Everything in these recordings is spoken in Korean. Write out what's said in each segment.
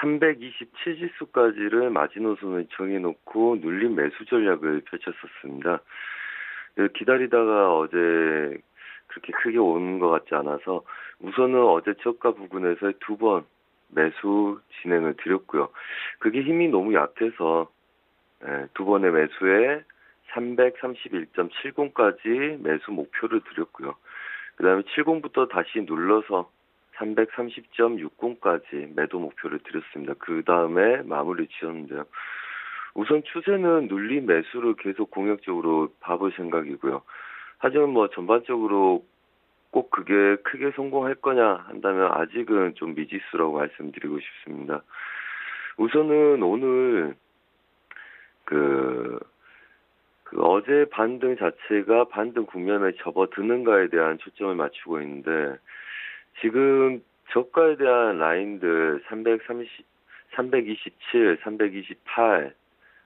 327지수까지를 마지노선을 정해놓고 눌림 매수 전략을 펼쳤었습니다. 그 기다리다가 어제 그렇게 크게 오는 것 같지 않아서 우선은 어제 저가 부근에서 두 번 매수 진행을 드렸고요. 그게 힘이 너무 약해서 예, 두 번의 매수에 331.70까지 매수 목표를 드렸고요. 그 다음에 70부터 다시 눌러서 330.60까지 매도 목표를 드렸습니다. 그 다음에 마무리 지었는데요. 우선 추세는 눌림 매수를 계속 공격적으로 봐볼 생각이고요. 하지만 뭐 전반적으로 꼭 그게 크게 성공할 거냐 한다면 아직은 좀 미지수라고 말씀드리고 싶습니다. 우선은 오늘 그, 그 어제 반등 자체가 반등 국면에 접어드는가에 대한 초점을 맞추고 있는데 지금 저가에 대한 라인들 330, 327, 328,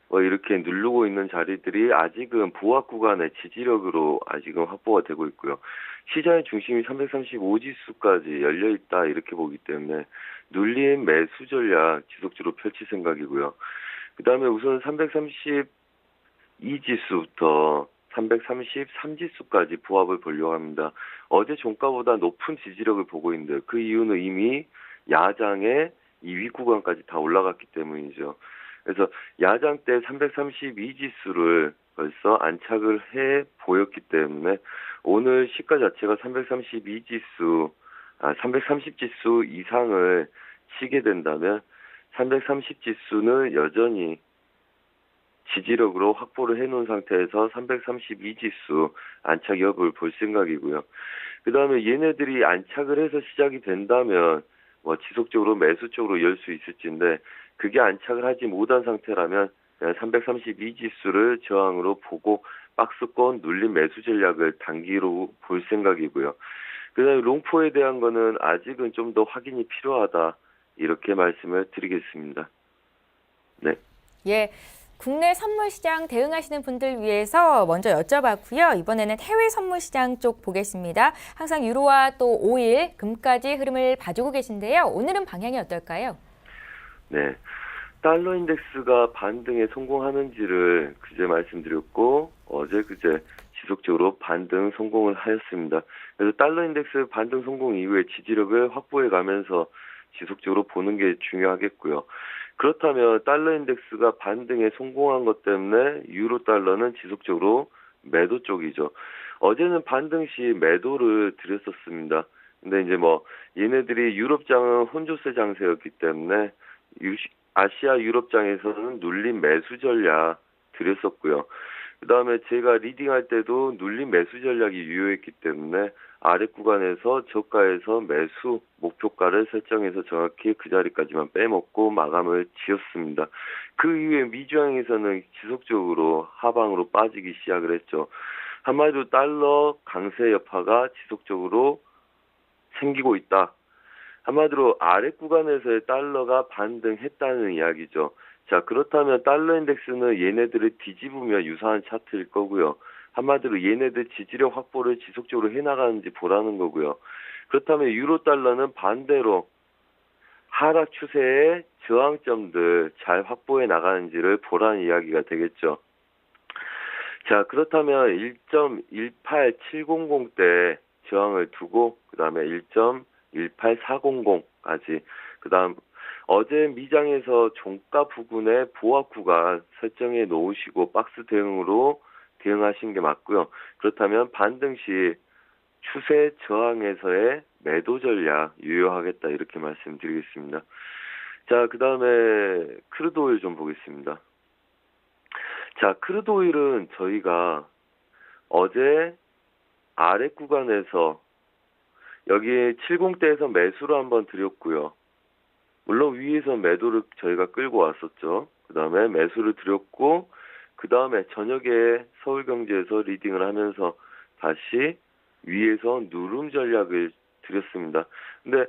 뭐 이렇게 누르고 있는 자리들이 아직은 보합 구간의 지지력으로 아직은 확보가 되고 있고요. 시장의 중심이 335 지수까지 열려 있다 이렇게 보기 때문에 눌림 매수 전략 지속적으로 펼칠 생각이고요. 그 다음에 우선 332 지수부터 333지수까지 부합을 보려고 합니다. 어제 종가보다 높은 지지력을 보고 있는데 그 이유는 이미 야장의 2위 구간까지 다 올라갔기 때문이죠. 그래서 야장 때 332지수를 벌써 안착을 해 보였기 때문에 오늘 시가 자체가 332지수, 아, 330지수 이상을 치게 된다면 330지수는 여전히 지지력으로 확보를 해놓은 상태에서 332지수 안착 여부를 볼 생각이고요. 그 다음에 얘네들이 안착을 해서 시작이 된다면 뭐 지속적으로 매수 쪽으로 열 수 있을지인데 그게 안착을 하지 못한 상태라면 332지수를 저항으로 보고 박스권 눌림 매수 전략을 단기로 볼 생각이고요. 그다음에 롱포에 대한 거는 아직은 좀 더 확인이 필요하다 이렇게 말씀을 드리겠습니다. 네. 예. 국내 선물 시장 대응하시는 분들 위해서 먼저 여쭤봤고요. 이번에는 해외 선물 시장 쪽 보겠습니다. 항상 유로와 또 오일, 금까지 흐름을 봐주고 계신데요. 오늘은 방향이 어떨까요? 네. 달러 인덱스가 반등에 성공하는지를 그제 말씀드렸고 어제 그제 지속적으로 반등 성공을 하였습니다. 그래서 달러 인덱스 반등 성공 이후에 지지력을 확보해 가면서 지속적으로 보는 게 중요하겠고요. 그렇다면 달러 인덱스가 반등에 성공한 것 때문에 유로 달러는 지속적으로 매도 쪽이죠. 어제는 반등 시 매도를 드렸었습니다. 근데 이제 뭐 얘네들이 유럽장은 혼조세 장세였기 때문에 아시아 유럽장에서는 눌림 매수 전략 드렸었고요. 그 다음에 제가 리딩할 때도 눌림 매수 전략이 유효했기 때문에 아래 구간에서 저가에서 매수 목표가를 설정해서 정확히 그 자리까지만 빼먹고 마감을 지었습니다. 그 이후에 미주항에서는 지속적으로 하방으로 빠지기 시작을 했죠. 한마디로 달러 강세 여파가 지속적으로 생기고 있다. 한마디로 아래 구간에서의 달러가 반등했다는 이야기죠. 자, 그렇다면 달러 인덱스는 얘네들을 뒤집으며 유사한 차트일 거고요. 한마디로 얘네들 지지력 확보를 지속적으로 해나가는지 보라는 거고요. 그렇다면 유로 달러는 반대로 하락 추세의 저항점들 잘 확보해 나가는지를 보라는 이야기가 되겠죠. 자, 그렇다면 1.18700대 저항을 두고 그 다음에 1.18400까지 그 다음 어제 미장에서 종가 부근에 보합 구간 설정해 놓으시고 박스 대응으로 대응하신 게 맞고요. 그렇다면 반등 시 추세 저항에서의 매도 전략 유효하겠다 이렇게 말씀드리겠습니다. 자, 그 다음에 크루드 오일 좀 보겠습니다. 자, 크루드 오일은 저희가 어제 아래 구간에서 여기 70대에서 매수를 한번 드렸고요. 물론 위에서 매도를 저희가 끌고 왔었죠. 그 다음에 매수를 드렸고, 그 다음에 저녁에 서울경제에서 리딩을 하면서 다시 위에서 누름 전략을 드렸습니다. 근데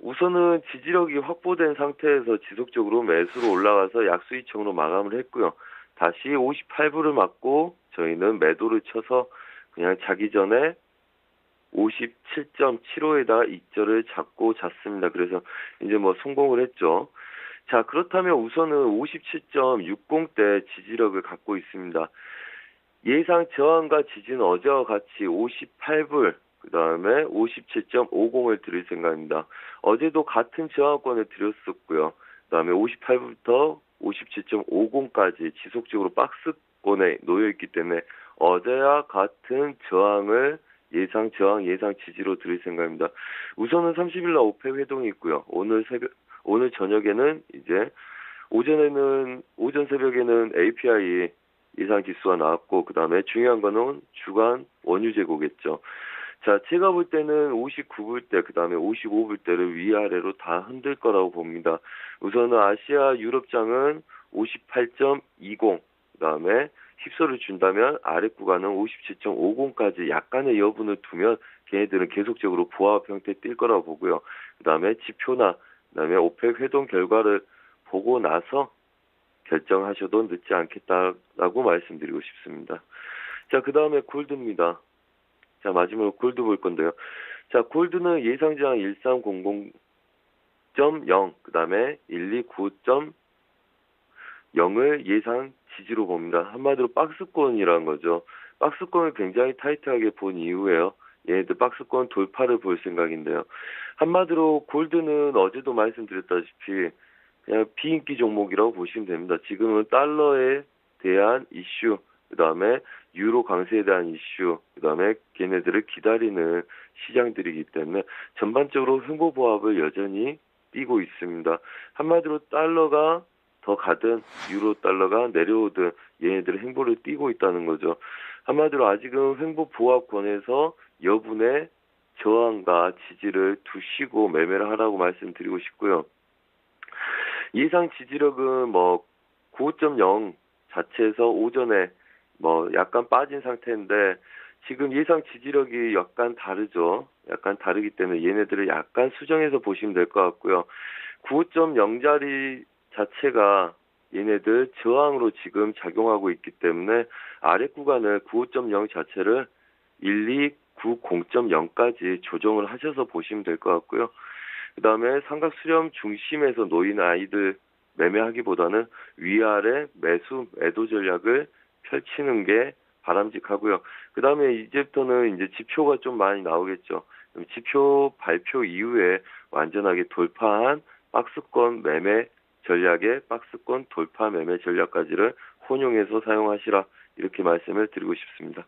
우선은 지지력이 확보된 상태에서 지속적으로 매수로 올라가서 약수이청으로 마감을 했고요. 다시 58불을 맞고 저희는 매도를 쳐서 그냥 자기 전에 57.75에다가 익절을 잡고 잤습니다. 그래서 이제 뭐 성공을 했죠. 자, 그렇다면 우선은 57.60대 지지력을 갖고 있습니다. 예상 저항과 지지는 어제와 같이 58불, 그 다음에 57.50을 드릴 생각입니다. 어제도 같은 저항권을 드렸었고요. 그 다음에 58불부터 57.50까지 지속적으로 박스권에 놓여있기 때문에 어제와 같은 저항을 예상 저항 예상 지지로 드릴 생각입니다. 우선은 30일 날 오펙 회동이 있고요. 오늘 새벽 오늘 저녁에는 이제 오전에는 오전 새벽에는 API 예상 지수가 나왔고 그다음에 중요한 거는 주간 원유 재고겠죠. 자, 제가 볼 때는 59불 대 그 다음에 55불 대를 위아래로 다 흔들 거라고 봅니다. 우선은 아시아 유럽장은 58.20 그 다음에 힙소를 준다면 아래 구간은 57.50까지 약간의 여분을 두면 걔네들은 계속적으로 부합 형태 뛸 거라고 보고요. 그다음에 지표나 그다음에 오펙 회동 결과를 보고 나서 결정하셔도 늦지 않겠다라고 말씀드리고 싶습니다. 자, 그다음에 골드입니다. 자, 마지막으로 골드 볼 건데요. 자, 골드는 예상 저항 1300.0 그다음에 129.0을 예상 지지로 봅니다. 한마디로 박스권이라는 거죠. 박스권을 굉장히 타이트하게 본 이후에요. 얘네들 박스권 돌파를 볼 생각인데요. 한마디로 골드는 어제도 말씀드렸다시피 그냥 비인기 종목이라고 보시면 됩니다. 지금은 달러에 대한 이슈, 그 다음에 유로 강세에 대한 이슈, 그 다음에 걔네들을 기다리는 시장들이기 때문에 전반적으로 횡보보합을 여전히 띄고 있습니다. 한마디로 달러가 더 가든 유로 달러가 내려오든 얘네들은 횡보를 띄고 있다는 거죠. 한마디로 아직은 횡보 보합권에서 여분의 저항과 지지를 두시고 매매를 하라고 말씀드리고 싶고요. 예상 지지력은 뭐 9.0 자체에서 오전에 뭐 약간 빠진 상태인데 지금 예상 지지력이 약간 다르죠. 약간 다르기 때문에 얘네들을 약간 수정해서 보시면 될 것 같고요. 9.0 자리 자체가 얘네들 저항으로 지금 작용하고 있기 때문에 아래 구간을 95.0 자체를 1290.0까지 조정을 하셔서 보시면 될 것 같고요. 그 다음에 삼각 수렴 중심에서 놓인 아이들 매매하기보다는 위아래 매수 매도 전략을 펼치는 게 바람직하고요. 그 다음에 이제부터는 이제 지표가 좀 많이 나오겠죠. 지표 발표 이후에 완전하게 돌파한 박스권 매매 전략의 박스권 돌파 매매 전략까지를 혼용해서 사용하시라 이렇게 말씀을 드리고 싶습니다.